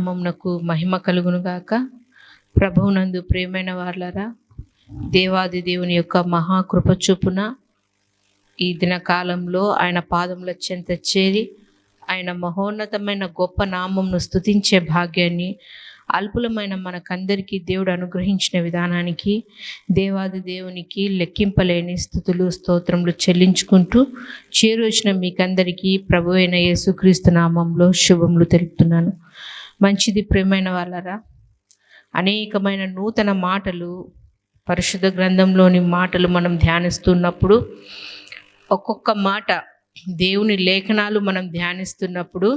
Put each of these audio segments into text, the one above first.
నామమునకు నామంనకు మహిమ కలుగునుగాక. ప్రభువునందు ప్రియమైన వాళ్ళరా దేవాది దేవుని యొక్క మహాకృప చొప్పున ఈ దిన కాలంలో ఆయన పాదముల చెంత చేరి ఆయన మహోన్నతమైన గొప్ప నామంను స్తుతించే భాగ్యాన్ని అల్పులమైన మనకందరికీ దేవుడు అనుగ్రహించిన విధానానికి దేవాది దేవునికి లెక్కింపలేని స్థుతులు స్తోత్రములు చెల్లించుకుంటూ చేరొచ్చిన మీకందరికీ ప్రభు అయిన యేసుక్రీస్తు నామంలో శుభములు తెలుపుతున్నాను. మంచిది ప్రేమైన వాళ్ళరా? అనేకమైన నూతన మాటలు పరిశుద్ధ గ్రంథంలోని మాటలు మనం ధ్యానిస్తున్నప్పుడు ఒక్కొక్క మాట దేవుని లేఖనాలు మనం ధ్యానిస్తున్నప్పుడు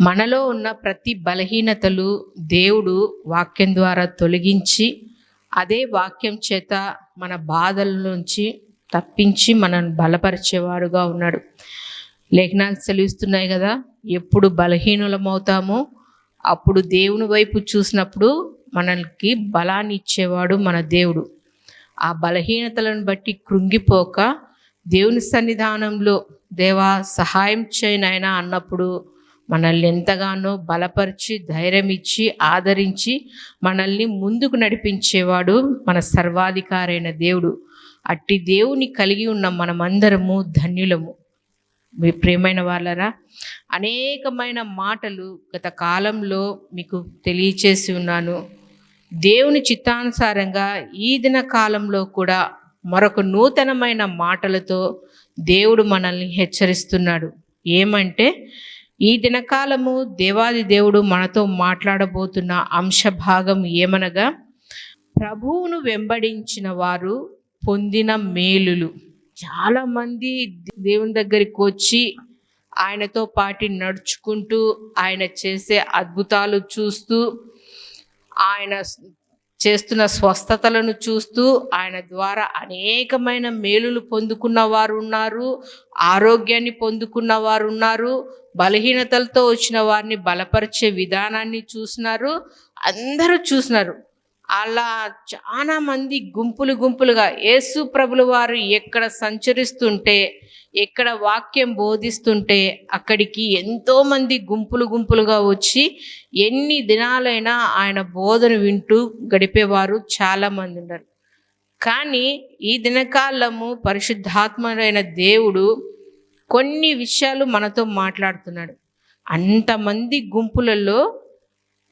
మనలో ఉన్న ప్రతి బలహీనతలు దేవుడు వాక్యం ద్వారా తొలగించి అదే వాక్యం చేత మన బాధల నుంచి తప్పించి మనను బలపరిచేవాడుగా ఉన్నాడు. లేఖనాలు సెలవిస్తున్నాయి కదా ఎప్పుడు బలహీనులమవుతామో అప్పుడు దేవుని వైపు చూసినప్పుడు మనకి బలాన్ని ఇచ్చేవాడు మన దేవుడు. ఆ బలహీనతలను బట్టి కృంగిపోక దేవుని సన్నిధానంలో దేవా సహాయం చేయనైనా అన్నప్పుడు మనల్ని ఎంతగానో బలపరిచి ధైర్యం ఇచ్చి ఆదరించి మనల్ని ముందుకు నడిపించేవాడు మన సర్వాధికారైన దేవుడు. అట్టి దేవుని కలిగి ఉన్న మనమందరము ధన్యులము. మీ ప్రియమైన వాళ్ళరా అనేకమైన మాటలు గత కాలంలో మీకు తెలియచేసి ఉన్నాను. దేవుని చిత్తానుసారంగా ఈ దిన కాలంలో కూడా మరొక నూతనమైన మాటలతో దేవుడు మనల్ని హెచ్చరిస్తున్నాడు. ఏమంటే ఈ దినకాలము దేవాది దేవుడు మనతో మాట్లాడబోతున్న అంశ భాగం ఏమనగా ప్రభువును వెంబడించిన వారు పొందిన మేలులు. చాలామంది దేవుని దగ్గరికి వచ్చి ఆయనతో పాటి నడుచుకుంటూ ఆయన చేసే అద్భుతాలు చూస్తూ ఆయన చేస్తున్న స్వస్థతలను చూస్తూ ఆయన ద్వారా అనేకమైన మేలులు పొందుకున్న వారు ఉన్నారు ఆరోగ్యాన్ని పొందుకున్న వారు ఉన్నారు బలహీనతలతో వచ్చిన వారిని బలపరిచే విధానాన్ని చూసినారు అందరూ చూసినారు. అలా చాలా మంది గుంపులు గుంపులుగా యేసు ప్రభులు వారు ఎక్కడ సంచరిస్తుంటే ఎక్కడ వాక్యం బోధిస్తుంటే అక్కడికి ఎంతో మంది గుంపులు గుంపులుగా వచ్చి ఎన్ని దినాలైనా ఆయన బోధన వింటూ గడిపేవారు చాలా మంది ఉన్నారు. కానీ ఈ దినకాలము పరిశుద్ధాత్మరైన దేవుడు కొన్ని విషయాలు మనతో మాట్లాడుతున్నాడు. అంతమంది గుంపులలో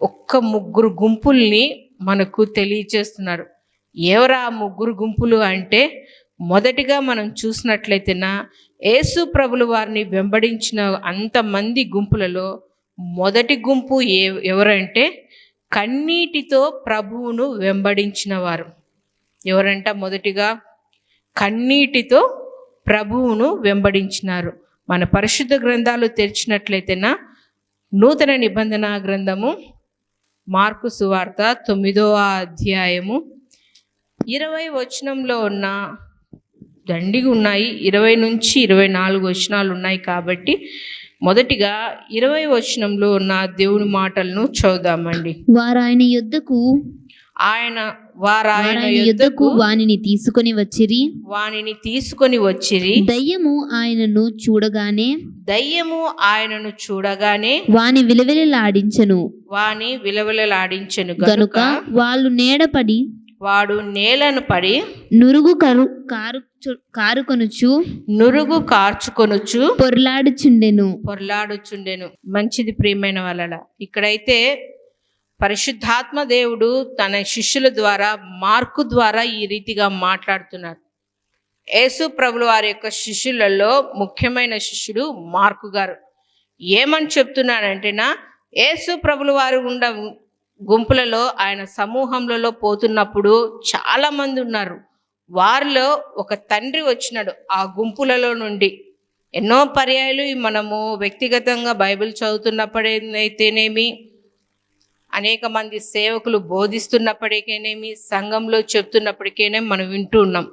ఒక్క ముగ్గురు గుంపుల్ని మనకు తెలియచేస్తున్నారు. ఎవరా ముగ్గురు గుంపులు అంటే మొదటిగా మనం చూసినట్లయితేనా యేసు ప్రభులు వారిని వెంబడించిన అంతమంది గుంపులలో మొదటి గుంపు ఏ ఎవరంటే కన్నీటితో ప్రభువును వెంబడించిన వారు ఎవరంట? మొదటిగా కన్నీటితో ప్రభువును వెంబడించినారు. మన పరిశుద్ధ గ్రంథాలు తెరిచినట్లయితేనా నూతన నిబంధన గ్రంథము మార్కు సువార్త తొమ్మిదవ అధ్యాయము. ఇరవై వచనంలో ఉన్న దండిగా ఉన్నాయి. ఇరవై నుంచి ఇరవై నాలుగు వచనాలు ఉన్నాయి కాబట్టి మొదటిగా ఇరవై వచనంలో ఉన్న దేవుని మాటలను చదువుదామండి. వారు ఆయన యుద్ధకు ఆయన వారు ఆయన ఆయన యుద్ధకు వానిని తీసుకొని వచ్చిరి. వానిని తీసుకొని వచ్చిరి. దయ్యము ఆయనను చూడగానే దయ్యము ఆయనను చూడగానే వాని విలువెలలాడించెను. వాని విలవిలలాడించెను గనుక వాళ్ళు నీడపడి వాడు నేలను పడి నురుగు కరు కారు కారుకొనుచు నురుగు కార్చుకొనుచు పొర్లాడుచుండెను. పొరలాడుచుండెను. మంచిది ప్రియమైన వాళ్ళ ఇక్కడైతే పరిశుద్ధాత్మ దేవుడు తన శిష్యుల ద్వారా మార్కు ద్వారా ఈ రీతిగా మాట్లాడుతున్నారు. యేసు ప్రభులు వారి యొక్క శిష్యులలో ముఖ్యమైన శిష్యుడు మార్కు గారు. ఏమని చెప్తున్నాడంటేనా యేసు ప్రభులు వారు ఉండ గుంపులలో ఆయన సమూహంలో పోతున్నప్పుడు చాలామంది ఉన్నారు. వారిలో ఒక తండ్రి వచ్చినాడు ఆ గుంపులలో నుండి. ఎన్నో పర్యాయాలు మనము వ్యక్తిగతంగా బైబిల్ చదువుతున్నప్పుడు అయితేనేమి అనేక మంది సేవకులు బోధిస్తున్నప్పటికేనేమి సంఘంలో చెప్తున్నప్పటికేనే మనం వింటూ ఉన్నాం.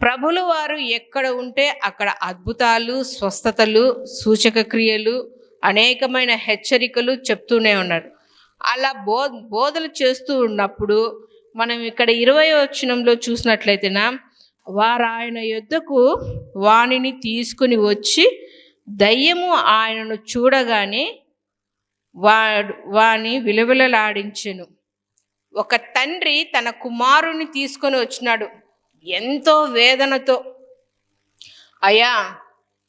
ప్రభులు వారు ఎక్కడ ఉంటే అక్కడ అద్భుతాలు స్వస్థతలు సూచక క్రియలు అనేకమైన హెచ్చరికలు చెప్తూనే ఉన్నారు. అలా బో బోధలు చేస్తూ ఉన్నప్పుడు మనం ఇక్కడ ఇరవై వచనంలో చూసినట్లయితేనా వారు ఆయన యొద్దకు వానిని తీసుకుని వచ్చి దయ్యము ఆయనను చూడగానే వాడు వాని విలువలలాడించెను. ఒక తండ్రి తన కుమారుని తీసుకొని వచ్చినాడు. ఎంతో వేదనతో అయ్యా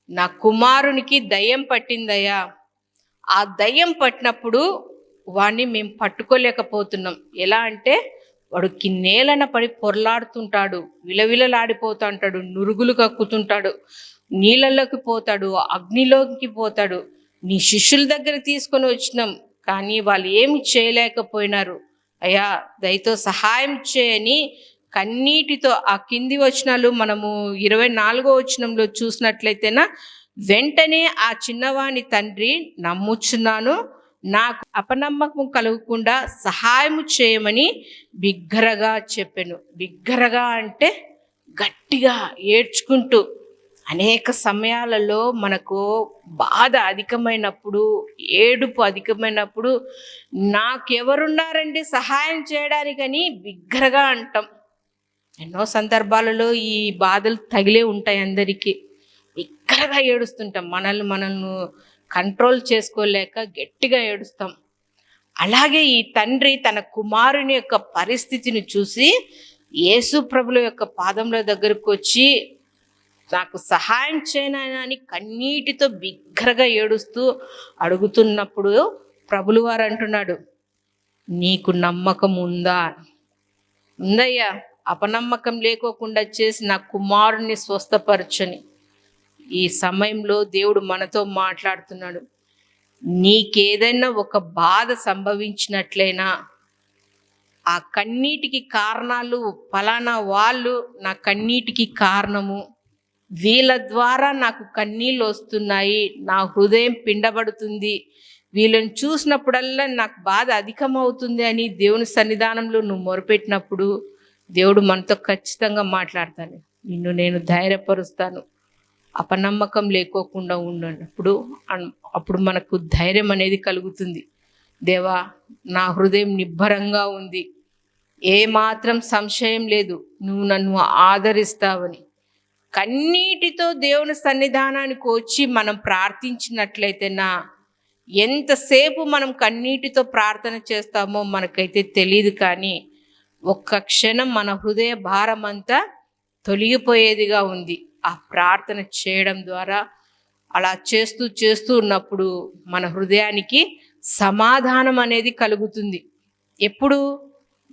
నా కుమారునికి దయ్యం పట్టిందయ్యా. ఆ దయ్యం పట్టినప్పుడు వాడిని మేము పట్టుకోలేకపోతున్నాం. ఎలా అంటే వాడు కిన్నేలన పడి పొరలాడుతుంటాడు విలవిలలాడిపోతుంటాడు నురుగులు కక్కుతుంటాడు నీళ్ళలోకి పోతాడు అగ్నిలోకి పోతాడు. నీ శిష్యుల దగ్గర తీసుకొని వచ్చినాం కానీ వాళ్ళు ఏమి చేయలేకపోయినారు. అయ్యా దయతో సహాయం చేయని కన్నీటితో ఆ కింది వచనాలు మనము ఇరవై నాలుగో వచనంలో చూసినట్లయితేనా వెంటనే ఆ చిన్నవాని తండ్రి నమ్ముచున్నాను నాకు అపనమ్మకం కలగకుండా సహాయము చేయమని బిగ్గరగా చెప్పాను. బిగ్గరగా అంటే గట్టిగా ఏడ్చుకుంటూ అనేక సమయాలలో మనకు బాధ అధికమైనప్పుడు ఏడుపు అధికమైనప్పుడు నాకెవరున్నారండి సహాయం చేయడానికని బిగ్గరగా అంటాం. ఎన్నో సందర్భాలలో ఈ బాధలు తగిలే ఉంటాయి అందరికీ. బిగ్గరగా ఏడుస్తుంటాం. మనల్ని మనల్ని కంట్రోల్ చేసుకోలేక గట్టిగా ఏడుస్తాం. అలాగే ఈ తండ్రి తన కుమారుని యొక్క పరిస్థితిని చూసి యేసు ప్రభుల యొక్క పాదముల దగ్గరకు వచ్చి నాకు సహాయం చేయనని అని కన్నీటితో బిగ్గరగా ఏడుస్తూ అడుగుతున్నప్పుడు ప్రభులు వారు అంటున్నాడు నీకు నమ్మకం ఉందా? ఉందయ్యా అపనమ్మకం లేకోకుండా చేసి నా కుమారుణ్ణి స్వస్థపరచని. ఈ సమయంలో దేవుడు మనతో మాట్లాడుతున్నాడు నీకేదైనా ఒక బాధ సంభవించినట్లయినా ఆ కన్నీటికి కారణాలు ఫలానా వాళ్ళు నా కన్నీటికి కారణము. వీళ్ళ ద్వారా నాకు కన్నీళ్ళు వస్తున్నాయి నా హృదయం పిండబడుతుంది. వీళ్ళని చూసినప్పుడల్లా నాకు బాధ అధికమవుతుంది అని దేవుని సన్నిధానంలో నువ్వు మొరపెట్టినప్పుడు దేవుడు మనతో ఖచ్చితంగా మాట్లాడతాను నిన్ను నేను ధైర్యపరుస్తాను. అపనమ్మకం లేకోకుండా ఉన్నప్పుడు అప్పుడు మనకు ధైర్యం అనేది కలుగుతుంది. దేవా నా హృదయం నిబ్బరంగా ఉంది. ఏ మాత్రం సంశయం లేదు. నువ్వు నన్ను ఆదరిస్తావని. కన్నీటితో దేవుని సన్నిధానానికి వచ్చి మనం ప్రార్థించినట్లయితేనా ఎంతసేపు మనం కన్నీటితో ప్రార్థన చేస్తామో మనకైతే తెలియదు కానీ ఒక్క క్షణం మన హృదయ భారం అంతా తొలగిపోయేదిగా ఉంది. ఆ ప్రార్థన చేయడం ద్వారా అలా చేస్తూ చేస్తూ ఉన్నప్పుడు మన హృదయానికి సమాధానం అనేది కలుగుతుంది. ఎప్పుడు?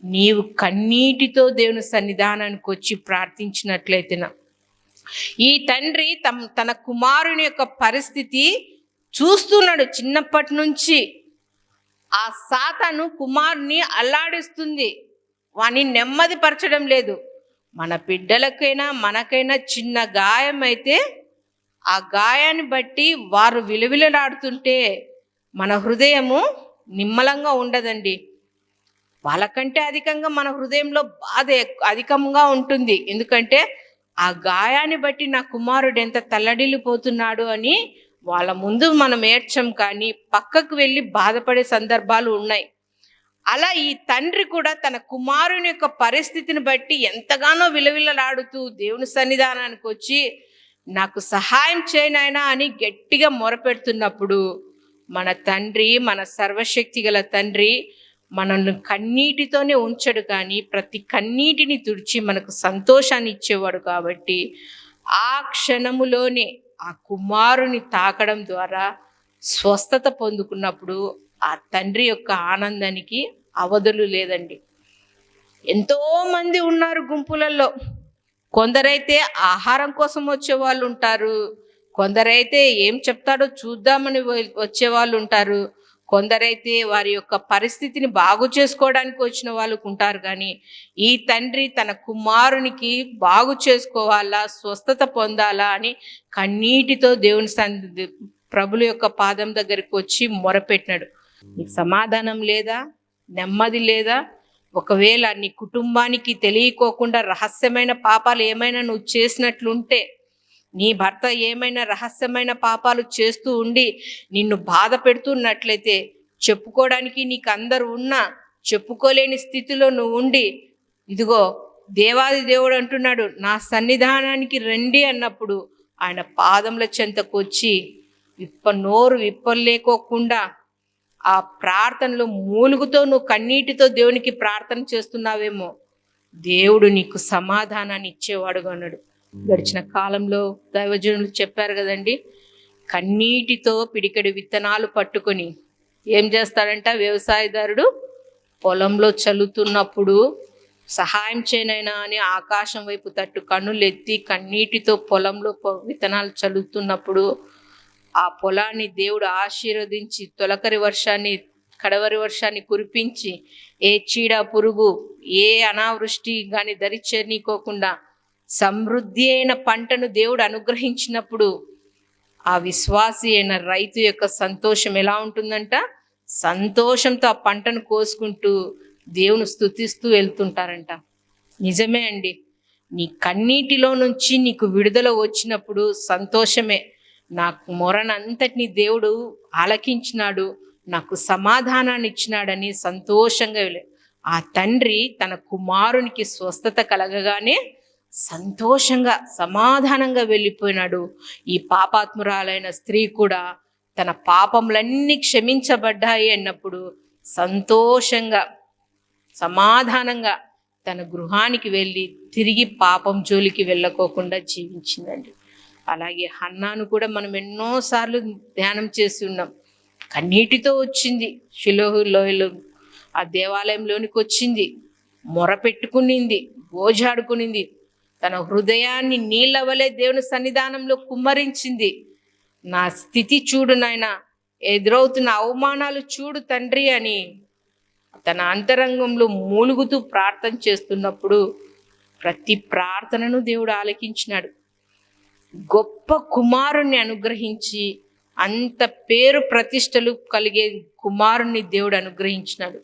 నీవు కన్నీటితో దేవుని సన్నిధానానికి వచ్చి ప్రార్థించినట్లయితేనా. ఈ తండ్రి తమ తన కుమారుని యొక్క పరిస్థితి చూస్తున్నాడు చిన్నప్పటి నుంచి ఆ సాతాను కుమారుని అల్లాడిస్తుంది. వాని నెమ్మది పరచడం లేదు. మన బిడ్డలకైనా మనకైనా చిన్న గాయం అయితే ఆ గాయాన్ని బట్టి వారు విలువిలలాడుతుంటే మన హృదయము నిమ్మలంగా ఉండదండి. వాళ్ళకంటే అధికంగా మన హృదయంలో బాధ అధికంగా ఉంటుంది. ఎందుకంటే ఆ గాయాన్ని బట్టి నా కుమారుడు ఎంత తల్లడిల్లిపోతున్నాడు అని వాళ్ళ ముందు మనం ఏడ్చం కానీ పక్కకు వెళ్ళి బాధపడే సందర్భాలు ఉన్నాయి. అలా ఈ తండ్రి కూడా తన కుమారుని యొక్క పరిస్థితిని బట్టి ఎంతగానో విలవిలలాడుతూ దేవుని సన్నిధానానికి వచ్చి నాకు సహాయం చేయనైనా అని గట్టిగా మొరపెడుతున్నప్పుడు మన తండ్రి మన సర్వశక్తి గల తండ్రి మనల్ని కన్నీటితోనే ఉంచడు కానీ ప్రతి కన్నీటిని తుడిచి మనకు సంతోషాన్ని ఇచ్చేవాడు కాబట్టి ఆ క్షణములోనే ఆ కుమారుని తాకడం ద్వారా స్వస్థత పొందుకున్నప్పుడు ఆ తండ్రి యొక్క ఆనందానికి అవధులు లేదండి. ఎంతోమంది ఉన్నారు గుంపులలో. కొందరైతే ఆహారం కోసం వచ్చే వాళ్ళు ఉంటారు. కొందరైతే ఏం చెప్తాడో చూద్దామని వచ్చే వాళ్ళు ఉంటారు. కొందరైతే వారి యొక్క పరిస్థితిని బాగు చేసుకోవడానికి వచ్చిన వాళ్ళు ఉంటారు కానీ ఈ తండ్రి తన కుమారునికి బాగు చేసుకోవాలా స్వస్థత పొందాలా అని కన్నీటితో దేవుని సన్నిధి ప్రభుల యొక్క పాదం దగ్గరికి వచ్చి మొరపెట్టినాడు. నీకు సమాధానం లేదా? నెమ్మది లేదా? ఒకవేళ నీ కుటుంబానికి తెలియకోకుండా రహస్యమైన పాపాలు ఏమైనా నువ్వు చేసినట్లుంటే నీ భర్త ఏమైనా రహస్యమైన పాపాలు చేస్తూ ఉండి నిన్ను బాధ పెడుతున్నట్లయితే చెప్పుకోవడానికి నీకు అందరు ఉన్నా చెప్పుకోలేని స్థితిలో నువ్వు ఉండి ఇదిగో దేవాది దేవుడు అంటున్నాడు నా సన్నిధానానికి రండి అన్నప్పుడు ఆయన పాదముల చెంతకు వచ్చి విప్ప నోరు విప్పలేకోకుండా ఆ ప్రార్థనలో మూలుగుతో నువ్వు కన్నీటితో దేవునికి ప్రార్థన చేస్తున్నావేమో దేవుడు నీకు సమాధానాన్ని ఇచ్చేవాడుగా ఉన్నాడు. గడిచిన కాలంలో దైవజనులు చెప్పారు కదండి కన్నీటితో పిడికెడు విత్తనాలు పట్టుకొని ఏం చేస్తాడంట వ్యవసాయదారుడు? పొలంలో చల్లుతున్నప్పుడు సహాయం చేయనైనా అని ఆకాశం వైపు తట్టు కన్నులు ఎత్తి కన్నీటితో పొలంలో విత్తనాలు చల్లుతున్నప్పుడు ఆ పొలాన్ని దేవుడు ఆశీర్వదించి తొలకరి వర్షాన్ని కడవరి వర్షాన్ని కురిపించి ఏ చీడ పురుగు ఏ అనావృష్టి కానీ దరిచేరనీకోకుండా సమృద్ధి అయిన పంటను దేవుడు అనుగ్రహించినప్పుడు ఆ విశ్వాసి అయిన రైతు యొక్క సంతోషం ఎలా ఉంటుందంట? సంతోషంతో ఆ పంటను కోసుకుంటూ దేవుని స్తుతిస్తూ వెళ్తుంటారంట. నిజమే అండి. నీ కన్నీటిలో నుంచి నీకు విడుదల వచ్చినప్పుడు సంతోషమే. నాకు మొరనంతటిని దేవుడు ఆలకించినాడు నాకు సమాధానాన్ని ఇచ్చినాడని సంతోషంగా వెళ్ళాడు ఆ తండ్రి తన కుమారునికి స్వస్థత కలగగానే సంతోషంగా సమాధానంగా వెళ్ళిపోయినాడు. ఈ పాపాత్మురాలైన స్త్రీ కూడా తన పాపములన్నీ క్షమించబడ్డాయి అన్నప్పుడు సంతోషంగా సమాధానంగా తన గృహానికి వెళ్ళి తిరిగి పాపం జోలికి వెళ్ళకోకుండా జీవించిందండి. అలాగే హన్నాను కూడా మనం ఎన్నోసార్లు ధ్యానం చేసి ఉన్నాం. కన్నీటితో వచ్చింది షిలోహు లోయలో ఆ దేవాలయంలోనికి వచ్చింది. మొర పెట్టుకునింది గోజాడుకునింది తన హృదయాన్ని నీళ్ళ వలె దేవుని సన్నిధానంలో కుమ్మరించింది. నా స్థితి చూడు నాయన ఎదురవుతున్న అవమానాలు చూడు తండ్రి అని తన అంతరంగంలో మూలుగుతూ ప్రార్థన చేస్తున్నప్పుడు ప్రతి ప్రార్థనను దేవుడు ఆలకించినాడు. గొప్ప కుమారుణ్ణి అనుగ్రహించి అంత పేరు ప్రతిష్టలు కలిగే కుమారుణ్ణి దేవుడు అనుగ్రహించినాడు.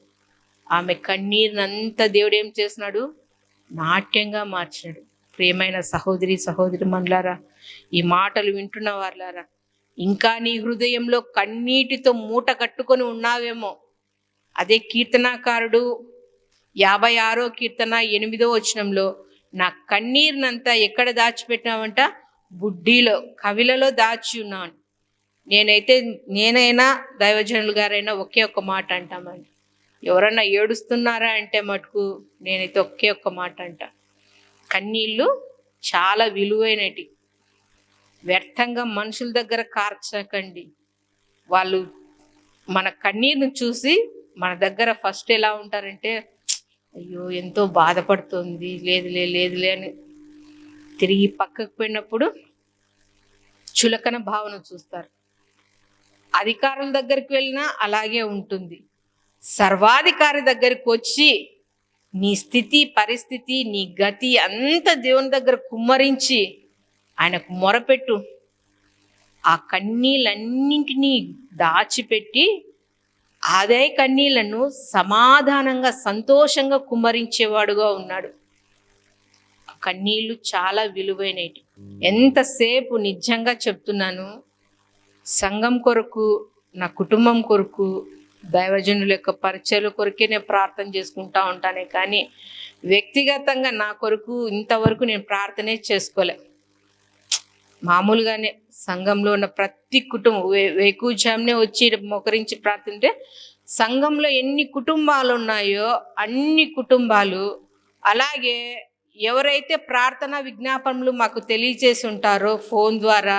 ఆమె కన్నీరునంతా దేవుడు ఏం చేసినాడు? నాట్యంగా మార్చినాడు. ప్రియమైన సహోదరి సహోదరి మనలారా ఈ మాటలు వింటున్న వాళ్ళారా ఇంకా నీ హృదయంలో కన్నీటితో మూట కట్టుకొని ఉన్నావేమో. అదే కీర్తనాకారుడు యాభై ఆరో కీర్తన ఎనిమిదో వచనంలో నా కన్నీరునంతా ఎక్కడ దాచిపెట్టినావంట? బుడ్డీలో కవిలలో దాచి ఉన్నాను. నేనైతే నేనైనా దైవజనులు గారైనా ఒకే ఒక్క మాట అంటామండి. ఎవరన్నా ఏడుస్తున్నారా అంటే మటుకు నేనైతే ఒకే ఒక్క మాట అంట. కన్నీళ్ళు చాలా విలువైనటి. వ్యర్థంగా మనుషుల దగ్గర కార్చకండి. వాళ్ళు మన కన్నీరును చూసి మన దగ్గర ఫస్ట్ ఎలా ఉంటారంటే అయ్యో ఎంతో బాధపడుతుంది లేదులే లేదులే అని తిరిగి పక్కకు పోయినప్పుడు చులకన భావన చూస్తారు. అధికారుల దగ్గరికి వెళ్ళినా అలాగే ఉంటుంది. సర్వాధికారి దగ్గరికి వచ్చి నీ స్థితి పరిస్థితి నీ గతి అంత దేవుని దగ్గర కుమ్మరించి ఆయనకు మొరపెట్టు. ఆ కన్నీళ్ళన్నింటినీ దాచిపెట్టి అదే కన్నీళ్ళను సమాధానంగా సంతోషంగా కుమ్మరించేవాడుగా ఉన్నాడు. ఆ చాలా విలువైనవి. ఎంతసేపు నిజంగా చెప్తున్నాను? సంఘం కొరకు నా కుటుంబం కొరకు దైవజనుల యొక్క పరిచయాల కొరకే నేను ప్రార్థన చేసుకుంటా ఉంటానే కానీ వ్యక్తిగతంగా నా కొరకు ఇంతవరకు నేను ప్రార్థనే చేసుకోలే. మామూలుగానే సంఘంలో ఉన్న ప్రతి కుటుంబం వే- వేకుజామునే వచ్చి మొకరించి ప్రార్థింటే సంఘంలో ఎన్ని కుటుంబాలు ఉన్నాయో అన్ని కుటుంబాలు అలాగే ఎవరైతే ప్రార్థన విజ్ఞాపనలు మాకు తెలియజేసి ఉంటారో ఫోన్ ద్వారా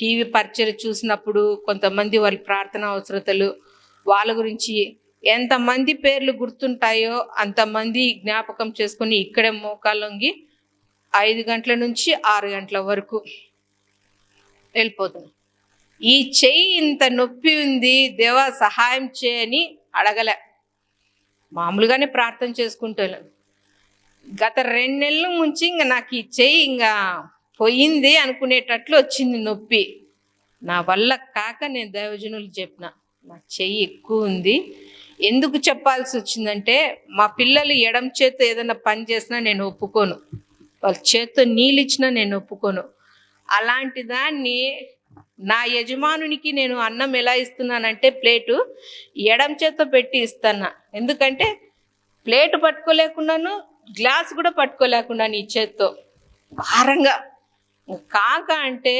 టీవీ పరిచయం చూసినప్పుడు కొంతమంది వాళ్ళ ప్రార్థన అవసరతలు వాళ్ళ గురించి ఎంతమంది పేర్లు గుర్తుంటాయో అంతమంది జ్ఞాపకం చేసుకొని ఇక్కడే మోకాళ్ళొంగి ఐదు గంటల నుంచి ఆరు గంటల వరకు వెళ్ళిపోతున్నాం ఈ చెయ్యి ఇంత నొప్పి ఉంది దేవా సహాయం చేయని అడగలే. మామూలుగానే ప్రార్థన చేసుకుంటాను గత రెండు నెలల నుంచి ఇంకా నాకు ఈ చెయ్యి ఇంకా పోయింది అనుకునేటట్లు వచ్చింది నొప్పి. నా వల్ల కాక నేను దైవజనులు చెప్పిన. నా చెయ్యి ఎక్కువ ఉంది. ఎందుకు చెప్పాల్సి వచ్చిందంటే మా పిల్లలు ఎడం చేత్తో ఏదైనా పని చేసినా నేను ఒప్పుకోను. వాళ్ళ చేత్తో నీళ్ళు ఇచ్చినా నేను ఒప్పుకోను. అలాంటి దాన్ని నా యజమానునికి నేను అన్నం ఎలా ఇస్తున్నానంటే ప్లేటు ఎడం చేత్తో పెట్టి ఇస్తాను ఎందుకంటే ప్లేట్ పట్టుకోలేకున్నాను గ్లాస్ కూడా పట్టుకోలేకున్నాను ఈ చేత్తో. భారంగా. కాక అంటే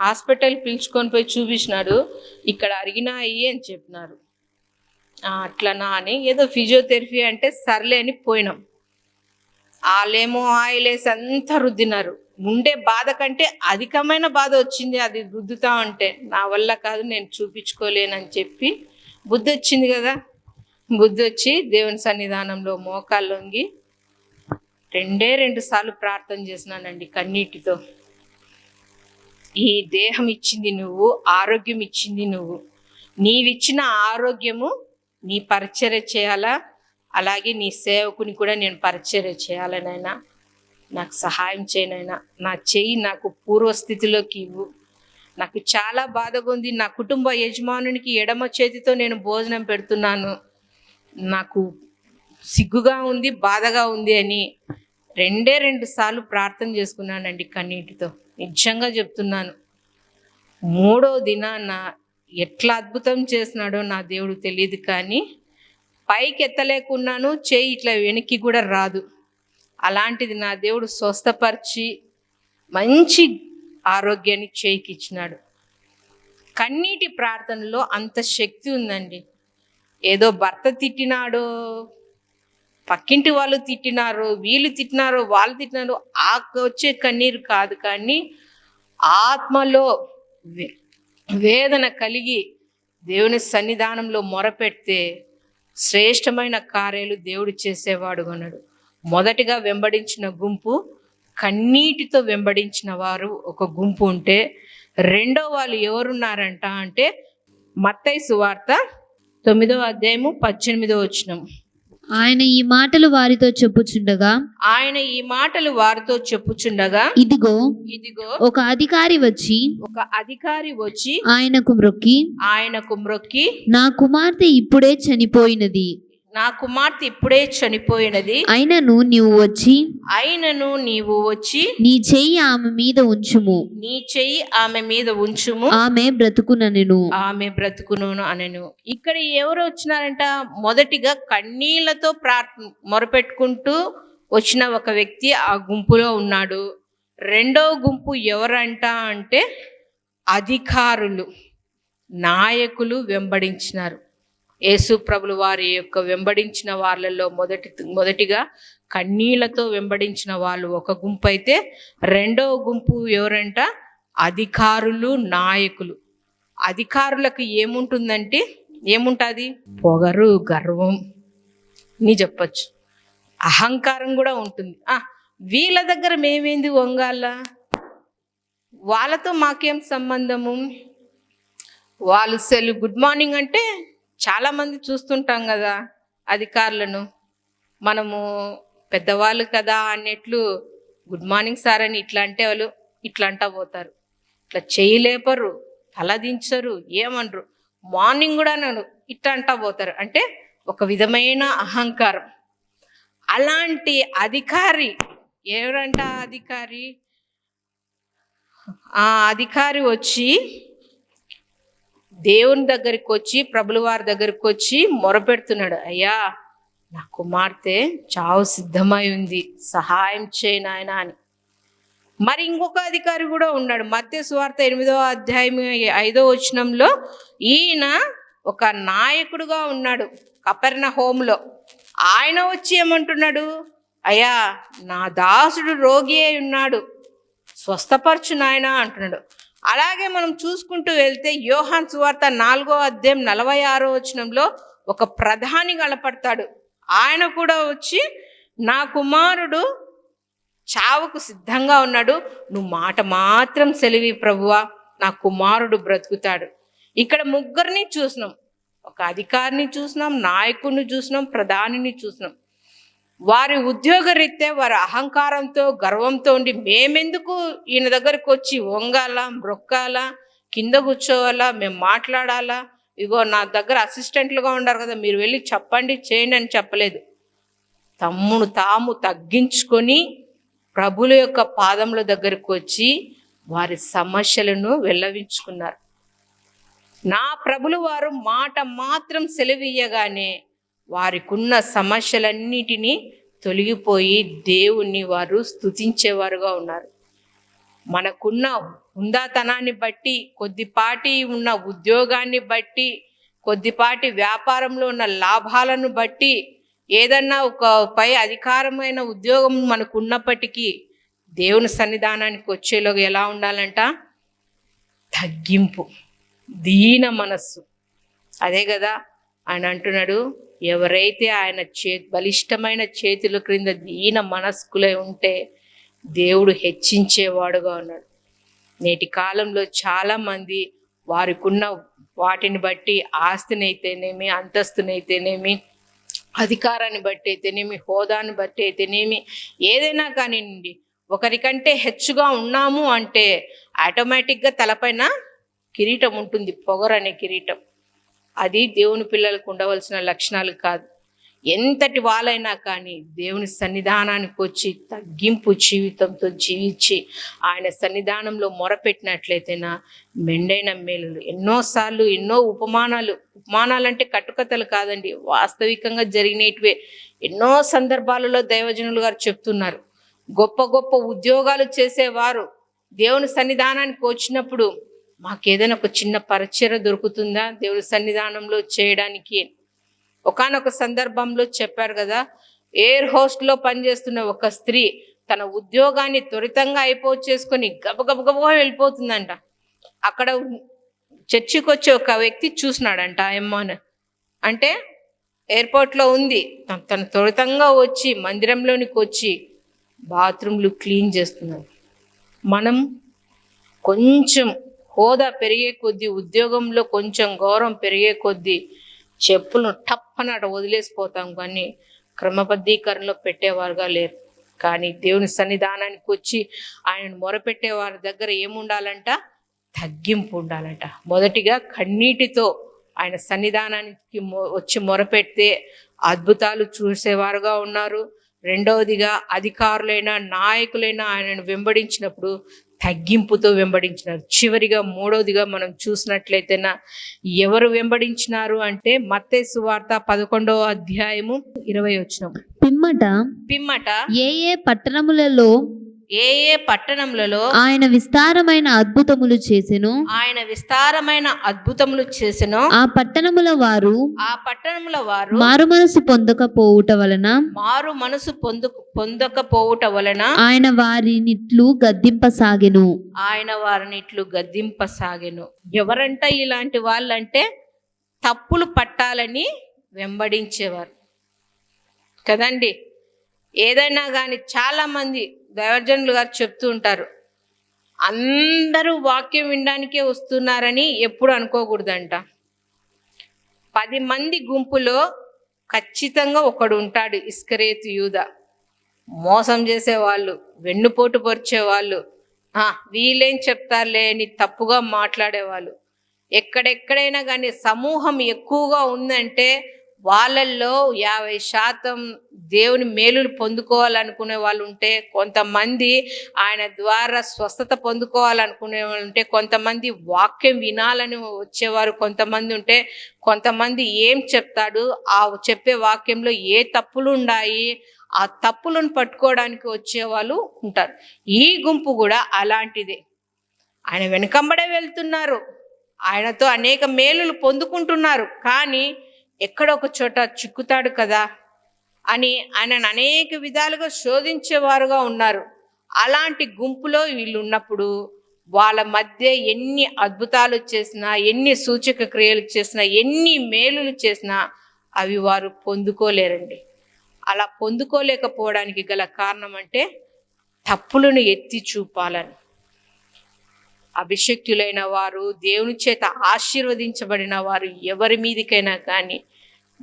హాస్పిటల్ పిలుచుకొని పోయి చూపించినాడు. ఇక్కడ అరిగినా అయ్యి అని చెప్పినారు. అట్లనా అని ఏదో ఫిజియోథెరపీ అంటే సర్లే అని పోయినాం. వాళ్ళేమో ఆయిల్ వేసి అంతా రుద్దినారు. ఉండే బాధ కంటే అధికమైన బాధ వచ్చింది అది రుద్దుతా ఉంటే. నా వల్ల కాదు నేను చూపించుకోలేనని చెప్పి బుద్ధి వచ్చింది కదా. బుద్ధి వచ్చి దేవుని సన్నిధానంలో మోకాళ్ళొంగి రెండే రెండు సార్లు ప్రార్థన చేసినానండి కన్నీటితో. ఈ దేహం ఇచ్చింది నువ్వు ఆరోగ్యం ఇచ్చింది నువ్వు. నీవిచ్చిన ఆరోగ్యము నీ పరిచర్య చేయాలా? అలాగే నీ సేవకుని కూడా నేను పరిచర్య చేయాలనైనా నాకు సహాయం చేయనైనా నా చెయ్యి నాకు పూర్వస్థితిలోకి ఇవ్వు. నాకు చాలా బాధగా ఉంది. నా కుటుంబ యజమానునికి ఎడమ చేతితో నేను భోజనం పెడుతున్నాను. నాకు సిగ్గుగా ఉంది బాధగా ఉంది అని రెండే రెండు సార్లు ప్రార్థన చేసుకున్నానండి కన్నీటితో. నిజంగా చెప్తున్నాను. మూడో దినాన ఎట్లా అద్భుతం చేసినాడో నా దేవుడు తెలియదు కానీ పైకి ఎత్తలేకున్నాను చేయి ఇట్లా వెనక్కి కూడా రాదు. అలాంటిది నా దేవుడు స్వస్థపరిచి మంచి ఆరోగ్యాన్ని చేయికి ఇచ్చినాడు. కన్నీటి ప్రార్థనలో అంత శక్తి ఉందండి. ఏదో భర్త తిట్టినాడో పక్కింటి వాళ్ళు తిట్టినారో వీళ్ళు తిట్టినారో వాళ్ళు తిట్టినారో ఆ వచ్చే కన్నీరు కాదు కానీ ఆత్మలో వే- వేదన కలిగి దేవుని సన్నిధానంలో మొరపెడితే శ్రేష్టమైన కార్యాలు దేవుడు చేసేవాడు అన్నాడు. మొదటిగా వెంబడించిన గుంపు కన్నీటితో వెంబడించిన వారు ఒక గుంపు ఉంటే రెండో వాళ్ళు ఎవరున్నారంట అంటే మత్తైసు సువార్త తొమ్మిదవ అధ్యాయము పద్దెనిమిదో వచనం. ఆయన ఈ మాటలు వారితో చెప్పుచుండగా ఆయన ఈ మాటలు వారితో చెప్పుచుండగా ఇదిగో ఇదిగో ఒక అధికారి వచ్చి ఒక అధికారి వచ్చి ఆయనకు మ్రొక్కి ఆయనకు మ్రొక్కి నా కుమార్తె ఇప్పుడే చనిపోయినది. నా కుమార్తె ఇప్పుడే చనిపోయినది. అయినను నీవు వచ్చి అయినను నీవు వచ్చి నీ చెయ్యి ఆమె మీద ఉంచుము. నీ చెయ్యి ఆమె మీద ఉంచుము. ఆమె బ్రతుకుననెను. ఆమె బ్రతుకును అనను. ఇక్కడ ఎవరు వచ్చినారంట? మొదటిగా కన్నీళ్ళతో ప్రార్థ మొరపెట్టుకుంటూ వచ్చిన ఒక వ్యక్తి ఆ గుంపులో ఉన్నాడు. రెండవ గుంపు ఎవరంట అంటే అధికారులు నాయకులు వెంబడించినారు. యేసు ప్రభులు వారి యొక్క వెంబడించిన వాళ్ళల్లో మొదటి మొదటిగా కన్నీళ్ళతో వెంబడించిన వాళ్ళు ఒక గుంపు అయితే రెండవ గుంపు ఎవరంట? అధికారులు నాయకులు. అధికారులకు ఏముంటుందంటే ఏముంటుంది? పొగరు గర్వం. నీ చెప్పచ్చు. అహంకారం కూడా ఉంటుంది. వీళ్ళ దగ్గర మేమేంది వంగాల వాళ్ళతో మాకేం సంబంధము? వాళ్ళు సెల్ గుడ్ మార్నింగ్ అంటే చాలామంది చూస్తుంటాం కదా అధికారులను. మనము పెద్దవాళ్ళు కదా అన్నట్లు గుడ్ మార్నింగ్ సార్ అని ఇట్లా అంటే వాళ్ళు ఇట్లా అంటా పోతారు. ఇట్లా చేయలేపరు తలదించరు ఏమనరు. మార్నింగ్ కూడా నన్ను ఇట్లా అంటా పోతారు. అంటే ఒక విధమైన అహంకారం. అలాంటి అధికారి ఎవరంట అధికారి? ఆ అధికారి వచ్చి దేవుని దగ్గరికి వచ్చి ప్రభుల వారి దగ్గరికి వచ్చి మొరపెడుతున్నాడు. అయ్యా నా కుమార్తె చావు సిద్ధమై ఉంది. సహాయం చేయి నాయనా అని. మరి ఇంకొక అధికారి కూడా ఉన్నాడు. మధ్య స్వార్థ ఎనిమిదవ అధ్యాయం ఐదో వచనంలో ఈయన ఒక నాయకుడుగా ఉన్నాడు కపెర్ణ హోంలో ఆయన వచ్చి ఏమంటున్నాడు? అయ్యా నా దాసుడు రోగి అయి ఉన్నాడు. స్వస్థపరచు నాయనా అంటున్నాడు. అలాగే మనం చూసుకుంటూ వెళ్తే యోహాన్ సువార్త నాలుగో అధ్యాయం నలభై ఆరో వచనంలో ఒక ప్రధాని కనపడతాడు. ఆయన కూడా వచ్చి నా కుమారుడు చావుకు సిద్ధంగా ఉన్నాడు. నువ్వు మాట మాత్రం సెలివి ప్రభువా. నా కుమారుడు బ్రతుకుతాడు. ఇక్కడ ముగ్గురిని చూసినాం. ఒక అధికారిని చూసినాం నాయకుడిని చూసినాం ప్రధానిని చూసినాం. వారి ఉద్యోగరీత్యా వారి అహంకారంతో గర్వంతో ఉండి మేమెందుకు ఈయన దగ్గరకు వచ్చి వంగాల మ్రొక్కాలా కింద కూర్చోవాలా మేము మాట్లాడాలా? ఇగో నా దగ్గర అసిస్టెంట్లుగా ఉన్నారు కదా మీరు వెళ్ళి చెప్పండి చేయండి అని చెప్పలేదు. తమ్మును తాము తగ్గించుకొని ప్రభుల యొక్క పాదముల దగ్గరకు వచ్చి వారి సమస్యలను వెళ్ళవించుకున్నారు నా ప్రభులు వారు మాట మాత్రం సెలవియ్యగానే వారికున్న సమస్యలన్నిటినీ తొలగిపోయి దేవుణ్ణి వారు స్తుతించేవారుగా ఉన్నారు. మనకున్న హుందాతనాన్ని బట్టి కొద్దిపాటి ఉన్న ఉద్యోగాన్ని బట్టి కొద్దిపాటి వ్యాపారంలో ఉన్న లాభాలను బట్టి ఏదన్నా ఒక పై అధికారమైన ఉద్యోగం మనకు ఉన్నప్పటికీ దేవుని సన్నిధానానికి వచ్చేలోగా ఎలా ఉండాలంట? తగ్గింపు దీన మనస్సు. అదే కదా ఆయన అంటున్నాడు ఎవరైతే ఆయన చే బలిష్టమైన చేతుల క్రింద దీన మనస్కులై ఉంటే దేవుడు హెచ్చించేవాడుగా ఉన్నాడు. నేటి కాలంలో చాలామంది వారికున్న వాటిని బట్టి ఆస్తినైతేనేమి అంతస్తునైతేనేమి అధికారాన్ని బట్టి అయితేనేమి హోదాని బట్టి అయితేనేమి ఏదైనా కానివ్వండి ఒకరికంటే హెచ్చుగా ఉన్నాము అంటే ఆటోమేటిక్గా తలపైన కిరీటం ఉంటుంది పొగరనే కిరీటం. అది దేవుని పిల్లలకు ఉండవలసిన లక్షణాలు కాదు. ఎంతటి వాళ్ళైనా కానీ దేవుని సన్నిధానానికి వచ్చి తగ్గింపు జీవితంతో జీవించి ఆయన సన్నిధానంలో మొరపెట్టినట్లయితేనా మెండైన మేలులు. ఎన్నోసార్లు ఎన్నో ఉపమానాలు ఉపమానాలంటే కట్టుకథలు కాదండి వాస్తవికంగా జరిగినటివే. ఎన్నో సందర్భాలలో దైవజనులు గారు చెప్తున్నారు. గొప్ప గొప్ప ఉద్యోగాలు చేసేవారు దేవుని సన్నిధానానికి వచ్చినప్పుడు మాకేదైనా ఒక చిన్న పరిచయ దొరుకుతుందా? దేవుడి సన్నిధానంలో చేయడానికి. ఒకానొక సందర్భంలో చెప్పారు కదా ఎయిర్ హోస్ట్లో పనిచేస్తున్న ఒక స్త్రీ తన ఉద్యోగాన్ని త్వరితంగా అయిపో చేసుకొని గబగబగబగా వెళ్ళిపోతుందంట. అక్కడ చర్చికి వచ్చి ఒక వ్యక్తి చూసినాడంట ఆ అమ్మను. అంటే ఎయిర్పోర్ట్లో ఉంది. తను త్వరితంగా వచ్చి మందిరంలోనికి వచ్చి బాత్రూమ్లు క్లీన్ చేస్తున్నాడు. మనం కొంచెం హోదా పెరిగే కొద్దీ ఉద్యోగంలో కొంచెం గౌరవం పెరిగే కొద్దీ చెప్పులను టప్పన అట వదిలేసిపోతాం కానీ క్రమబద్ధీకరణలో పెట్టేవారుగా లేరు. కానీ దేవుని సన్నిధానానికి వచ్చి ఆయనను మొరపెట్టే వారి దగ్గర ఏముండాలంట? తగ్గింపు ఉండాలంట. మొదటిగా కన్నీటితో ఆయన సన్నిధానానికి మొ- వచ్చి మొరపెడితే అద్భుతాలు చూసేవారుగా ఉన్నారు. రెండవదిగా అధికారులైన నాయకులైన ఆయనను వెంబడించినప్పుడు తగ్గింపుతో వెంబడించినారు. చివరిగా మూడవదిగా మనం చూసినట్లయితేనా ఎవరు వెంబడించినారు అంటే మత్తే సువార్త పదకొండవ అధ్యాయము ఇరవై వచ్చిన పిమ్మట పిమ్మట ఏ ఏ పట్టణములలో ఏ ఏ పట్టణములలో ఆయన విస్తారమైన అద్భుతములు చేసెను. ఆయన విస్తారమైన అద్భుతములు చేసెను. ఆ పట్టణముల వారు ఆ పట్టణముల వారు మారుమనసు పొందకపోవుట వలన మారు మనసు పొందు పొందకపోవుట వలన ఆయన వారినిట్లు గద్దింపసాగెను. ఆయన వారిని ఇట్లు గద్దింపసాగెను. ఎవరంట ఇలాంటి వాళ్ళంటే తప్పులు పట్టాలని వెంబడించేవారు. కదండి? ఏదైనా కానీ చాలా మంది దైవజనులు గారు చెప్తూ ఉంటారు అందరూ వాక్యం వినడానికే వస్తున్నారని ఎప్పుడు అనుకోకూడదంట. పది మంది గుంపులో ఖచ్చితంగా ఒకడు ఉంటాడు ఇస్కరేతు యూద. మోసం చేసేవాళ్ళు వెన్నుపోటు పరిచేవాళ్ళు "ఆ, వీళ్ళేం చెప్తారులే అని తప్పుగా మాట్లాడేవాళ్ళు. ఎక్కడెక్కడైనా కానీ సమూహం ఎక్కువగా ఉందంటే వాళ్ళల్లో యాభై శాతం దేవుని మేలులు పొందుకోవాలనుకునే వాళ్ళు ఉంటే కొంతమంది ఆయన ద్వారా స్వస్థత పొందుకోవాలనుకునే వాళ్ళు ఉంటే కొంతమంది వాక్యం వినాలని వచ్చేవారు కొంతమంది ఉంటే కొంతమంది ఏం చెప్తాడు? ఆ చెప్పే వాక్యంలో ఏ తప్పులు ఉన్నాయి ఆ తప్పులను పట్టుకోవడానికి వచ్చేవాళ్ళు ఉంటారు. ఈ గుంపు కూడా అలాంటిదే. ఆయన వెనకంబడే వెళ్తున్నారు. ఆయనతో అనేక మేలులు పొందుకుంటున్నారు. కానీ ఎక్కడొక చోట చిక్కుతాడు కదా అని ఆయనను అనేక విధాలుగా శోధించేవారుగా ఉన్నారు. అలాంటి గుంపులో వీళ్ళు ఉన్నప్పుడు వాళ్ళ మధ్య ఎన్ని అద్భుతాలు చేసినా ఎన్ని సూచక క్రియలు చేసినా ఎన్ని మేలులు చేసినా అవి వారు పొందుకోలేరండి. అలా పొందుకోలేకపోవడానికి గల కారణం అంటే తప్పులను ఎత్తి చూపాలని. అభిషక్తులైన వారు దేవుని చేత ఆశీర్వదించబడిన వారు ఎవరి మీదికైనా కానీ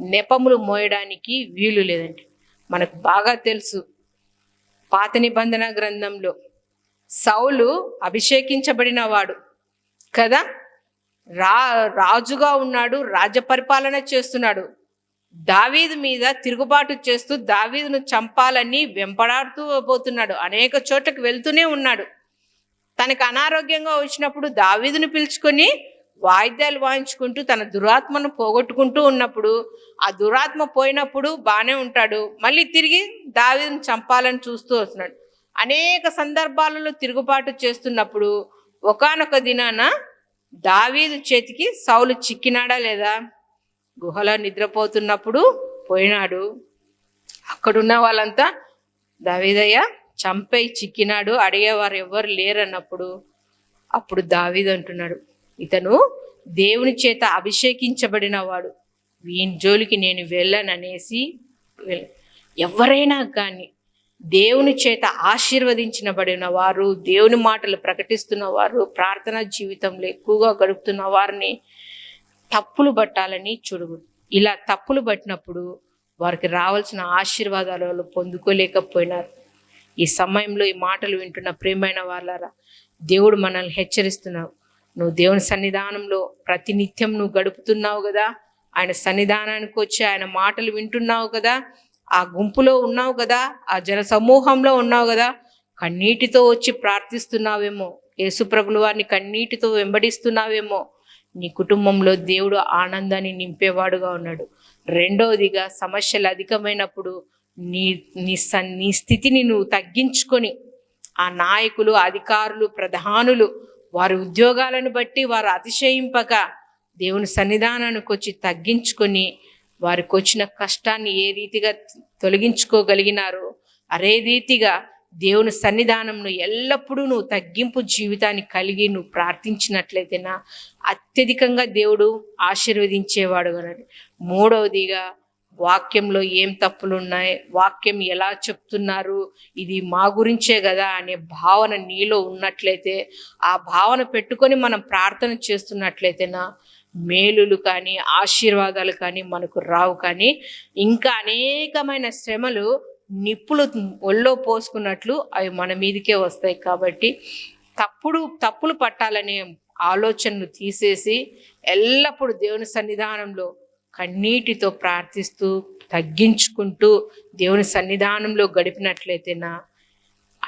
నెపములు మోయడానికి వీలు లేదండి. మనకు బాగా తెలుసు. పాత నిబంధన గ్రంథంలో సౌలు అభిషేకించబడిన వాడు కదా? రా రాజుగా ఉన్నాడు రాజ్య పరిపాలన చేస్తున్నాడు. దావీదు మీద తిరుగుబాటు చేస్తూ దావీదును చంపాలని వెంపడాడుతూ పోతున్నాడు. అనేక చోట్లకు వెళ్తూనే ఉన్నాడు. తనకు అనారోగ్యంగా వచ్చినప్పుడు దావీదును పిలుచుకొని వాయిద్యాలు వాయించుకుంటూ తన దురాత్మను పోగొట్టుకుంటూ ఉన్నప్పుడు ఆ దురాత్మ పోయినప్పుడు బాగానే ఉంటాడు. మళ్ళీ తిరిగి దావీదును చంపాలని చూస్తూ వస్తున్నాడు. అనేక సందర్భాలలో తిరుగుబాటు చేస్తున్నప్పుడు ఒకానొక దినాన దావీదు చేతికి సౌలు చిక్కినాడా లేదా? గుహలో నిద్రపోతున్నప్పుడు పోయినాడు. అక్కడున్న వాళ్ళంతా దావీదయ్య చంపై చిక్కినాడు అడిగేవారు ఎవ్వరు లేరన్నప్పుడు అప్పుడు దావీదు అంటున్నాడు ఇతను దేవుని చేత అభిషేకించబడిన వాడు. వీని జోలికి నేను వెళ్ళననేసి ఎవరైనా కానీ దేవుని చేత ఆశీర్వదించబడిన వారు దేవుని మాటలు ప్రకటిస్తున్న వారు ప్రార్థనా జీవితంలో ఎక్కువగా గడుపుతున్న వారిని తప్పులు పట్టాలని చూడు ఇలా తప్పులు పట్టినప్పుడు వారికి రావాల్సిన ఆశీర్వాదాలు పొందుకోలేకపోయినారు. ఈ సమయంలో ఈ మాటలు వింటున్న ప్రేమైన వాళ్ళారా దేవుడు మనల్ని హెచ్చరిస్తున్నావు. నువ్వు దేవుని సన్నిధానంలో ప్రతినిత్యం నువ్వు గడుపుతున్నావు కదా ఆయన సన్నిధానానికి వచ్చి ఆయన మాటలు వింటున్నావు కదా ఆ గుంపులో ఉన్నావు కదా ఆ జన సమూహంలో ఉన్నావు కదా కన్నీటితో వచ్చి ప్రార్థిస్తున్నావేమో యేసుప్రభుల వారిని కన్నీటితో వెంబడిస్తున్నావేమో నీ కుటుంబంలో దేవుడు ఆనందాన్ని నింపేవాడుగా ఉన్నాడు. రెండవదిగా సమస్యలు అధికమైనప్పుడు నీ నీ సన్ నీ స్థితిని నువ్వు తగ్గించుకొని ఆ నాయకులు అధికారులు ప్రధానులు వారి ఉద్యోగాలను బట్టి వారు అతిశయింపక దేవుని సన్నిధానానికి వచ్చి తగ్గించుకొని వారికి వచ్చిన కష్టాన్ని ఏ రీతిగా తొలగించుకోగలిగినారో అరే రీతిగా దేవుని సన్నిధానంను ఎల్లప్పుడూ నువ్వు తగ్గింపు జీవితాన్ని కలిగి నువ్వు ప్రార్థించినట్లయితేనా అత్యధికంగా దేవుడు ఆశీర్వదించేవాడు అన్నది మూడవదిగా వాక్యంలో ఏం తప్పులు ఉన్నాయి వాక్యం ఎలా చెప్తున్నారు? ఇది మా గురించే కదా అనే భావన నీలో ఉన్నట్లయితే ఆ భావన పెట్టుకొని మనం ప్రార్థన చేస్తున్నట్లయితేనా మేలులు కానీ ఆశీర్వాదాలు కానీ మనకు రావు. కానీ ఇంకా అనేకమైన శ్రమలు నిప్పులు ఒళ్ళో పోసుకున్నట్లు అవి మన మీదకే వస్తాయి కాబట్టి తప్పుడు తప్పులు పట్టాలనే ఆలోచనలు తీసేసి ఎల్లప్పుడూ దేవుని సన్నిధానంలో కన్నీటితో ప్రార్థిస్తూ తగ్గించుకుంటూ దేవుని సన్నిధానంలో గడిపినట్లయితేనా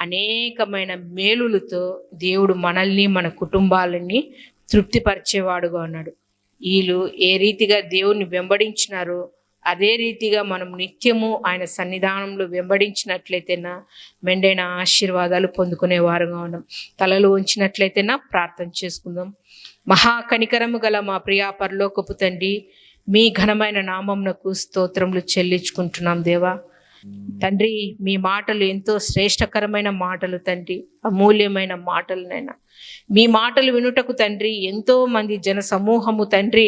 అనేకమైన మేలులతో దేవుడు మనల్ని మన కుటుంబాలని తృప్తిపరిచేవాడుగా ఉన్నాడు. వీళ్ళు ఏ రీతిగా దేవుణ్ణి వెంబడించినారో అదే రీతిగా మనం నిత్యము ఆయన సన్నిధానంలో వెంబడించినట్లయితేనా మెండైన ఆశీర్వాదాలు పొందుకునే వారుగా ఉన్నాం. తలలు ఉంచినట్లయితేనా ప్రార్థన చేసుకుందాం. మహాకనికరము గల మా ప్రియా పరలోకపు తండ్రి మీ ఘనమైన నామంనకు స్తోత్రములు చెల్లించుకుంటున్నాం దేవా. తండ్రి మీ మాటలు ఎంతో శ్రేష్టకరమైన మాటలు తండ్రి అమూల్యమైన మాటలనైనా. మీ మాటలు వినుటకు తండ్రి ఎంతో మంది జన సమూహము తండ్రి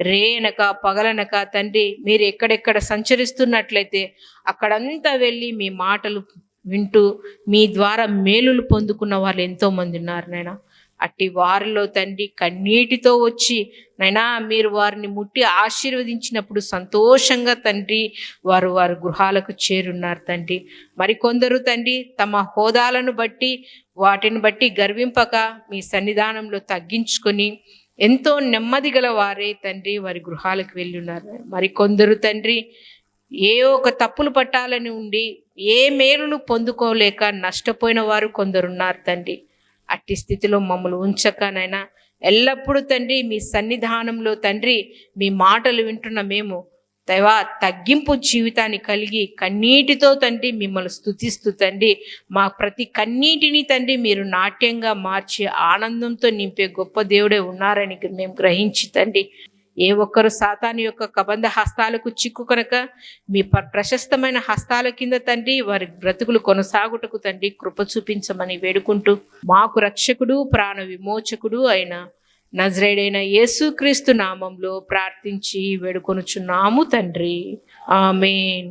రేనక పగలనక తండ్రి మీరు ఎక్కడెక్కడ సంచరిస్తున్నట్లయితే అక్కడంతా వెళ్ళి మీ మాటలు వింటూ మీ ద్వారా మేలులు పొందుకున్న వాళ్ళు ఎంతో మంది ఉన్నారు నైనా అట్టి వారిలో తండ్రి కన్నీటితో వచ్చి నైనా మీరు వారిని ముట్టి ఆశీర్వదించినప్పుడు సంతోషంగా తండ్రి వారు వారి గృహాలకు చేరున్నారు తండ్రి. మరికొందరు తండ్రి తమ హోదాలను బట్టి వాటిని బట్టి గర్వింపక మీ సన్నిధానంలో తగ్గించుకొని ఎంతో నెమ్మది గల వారే తండ్రి వారి గృహాలకు వెళ్ళి ఉన్నారు మరికొందరు తండ్రి ఏ ఒక తప్పులు పట్టాలని ఉండి ఏ మేలును పొందుకోలేక నష్టపోయిన వారు కొందరున్నారు తండ్రి. అట్టి స్థితిలో మమ్మల్ని ఉంచకనైనా ఎల్లప్పుడూ తండ్రి మీ సన్నిధానంలో తండ్రి మీ మాటలు వింటున్న మేము దైవా తగ్గింపు జీవితాన్ని కలిగి కన్నీటితో తండ్రి మిమ్మల్ని స్థుతిస్తూ తండ్రి మా ప్రతి కన్నీటిని తండ్రి మీరు నాట్యంగా మార్చి ఆనందంతో నింపే గొప్ప దేవుడే ఉన్నారని మేము గ్రహించి తండ్రి ఏ ఒక్కరు సాతాను యొక్క కబంధ హస్తాలకు చిక్కుకొనక మీ ప- ప్రశస్తమైన హస్తాల కింద తండ్రి వారి బ్రతుకులు కొనసాగుటకు తండ్రి కృప చూపించమని వేడుకుంటూ మాకు రక్షకుడు ప్రాణ విమోచకుడు అయిన నజరేడైన యేసుక్రీస్తు నామంలో ప్రార్థించి వేడుకొనుచున్నాము తండ్రి. ఆమెన్.